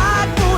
God.